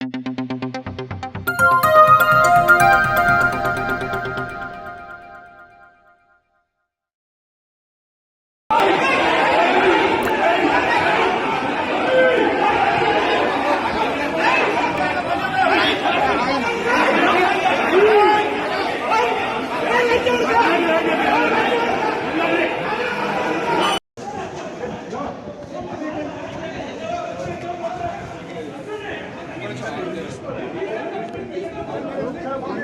Yeah.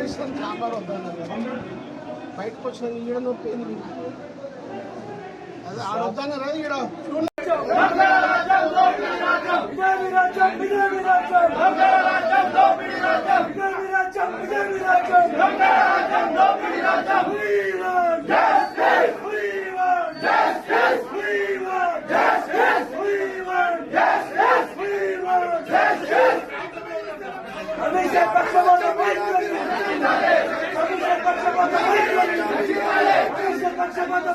Congress sambar వద్దన్నారు బయటకు వచ్చిన ఈడ నొప్పి.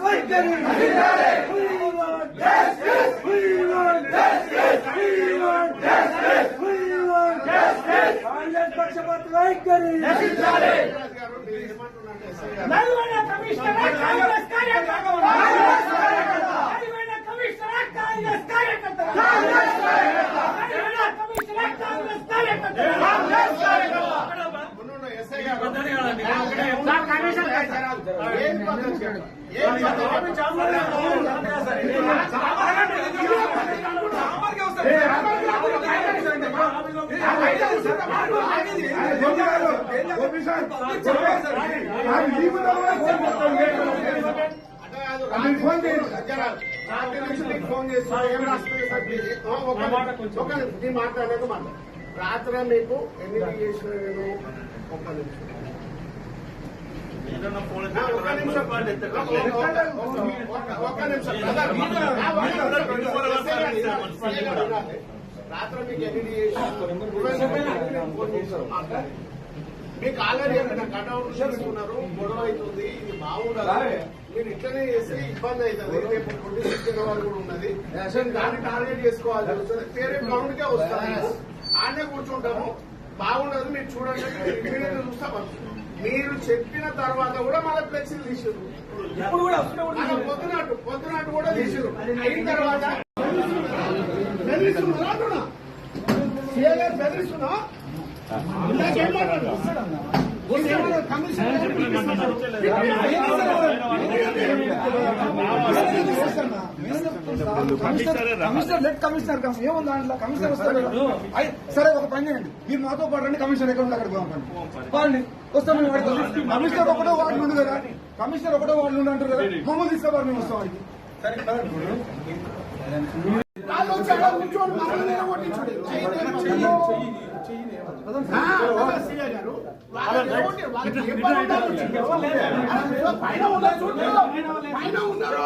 Lincoln! We did it! We want justice! We want justice! We want justice! We want justice! Congress ಪಕ್ಷ ಮತ್ತು ವೈಖರಿ ನಲ್ವಣ ಕಮಿಷನರ ಕಾಂಗ್ರೆಸ್ ಕಾರ್ಯಕರ್ತ ನಲ್ವಣ ಕಮಿಷನರ ಕಾಂಗ್ರೆಸ್ ఫోన్ చేసి ఏం ఒక మాట్లాడలేదు మాట రాత్రి మీకు ఎన్ని చేసిన నేను ఒక నిమిషం ఒక్క నిమిషం. ఒక్క నిమిషం. రాత్రి మీకు ఎన్ని చేసిన మీకు ఆల్రెడీ చేసుకున్నారు గొడవ అవుతుంది ఇది బాగుండాలి మీరు ఇట్లనే చేస్తే ఇబ్బంది అవుతుంది రేపు ట్వంటీ సిక్స్ కూడా ఉన్నది దాన్ని టార్గెట్ చేసుకోవాలి పేరే గ్రౌండ్ కే వస్తారు ఆడనే కూర్చుంటాము బాగుండదు మీరు చూడండి చూస్తా పంపిస్తాం. మీరు చెప్పిన తర్వాత కూడా మళ్ళీ ఫ్లెక్సీలు తీసారు ఇప్పుడు కూడా పొద్దునట్టు పొద్దునట్టు కూడా తీసారు అయిన తర్వాత బెదిరిస్తున్నా బెదిరిస్తున్నా? ఇందాకేం? Commission commissioner let commissioner come ఏముంది దాంట్లో? కమిషనర్ వస్తాడు సరే ఒక పని చేయండి. మీరు మాతో పాటు రండి కమిషనర్ ఎక్కడ పోదాం వాళ్ళని వస్తాం కమిషనర్ ఒకటో వార్డు ఉంది కదా. కమిషనర్ ఒకటో వార్డు ఉంది అంటారు కదా. మమ్మల్ని తీసుకోవాలి మేము వస్తాం వాడికి. సరే. వాళ్ళు అక్కడ పైన ఉన్నారు. పైన ఉన్నారు.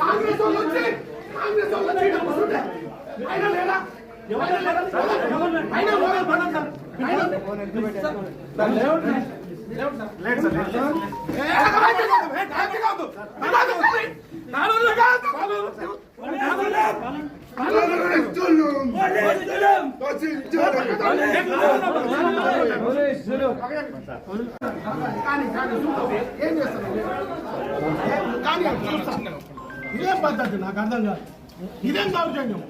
కాంగ్రెస్ వాళ్ళు వచ్చి కాంగ్రెస్ వాళ్ళు వచ్చి ఈడ కూర్చుంటే ఆయన లేదా ఆయన లేదా? ఆయన పోవాలి, పడండి సార్. ఆయన- ఏ, అడగవద్దు, ఏ, డాక్టర్ కావద్దు. అడగవద్దు, సారీ. నాలుగు కావద్దు. ఏం చేస్తాను కానీ చూస్తాను ఇదేం పద్ధతి నాకు అర్థం కాదు ఇదేం దౌర్జన్యం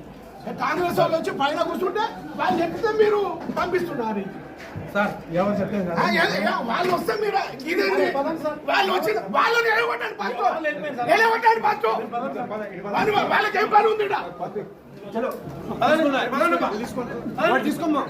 కాంగ్రెస్ వాళ్ళు వచ్చి పైన కూర్చుంటే వాళ్ళు చెప్తే మీరు పంపిస్తున్నారు సార్ ఎవరు ఏ, వాళ్ళు వస్తే మీరు ఇదేంటి? వాళ్ళు వచ్చి వాళ్ళు ఫస్ట్ నిలబడ్డారు ఫస్ట్ వాళ్ళు వాళ్ళకి ఏం పని ఉంది? తీసుకోమ్మా.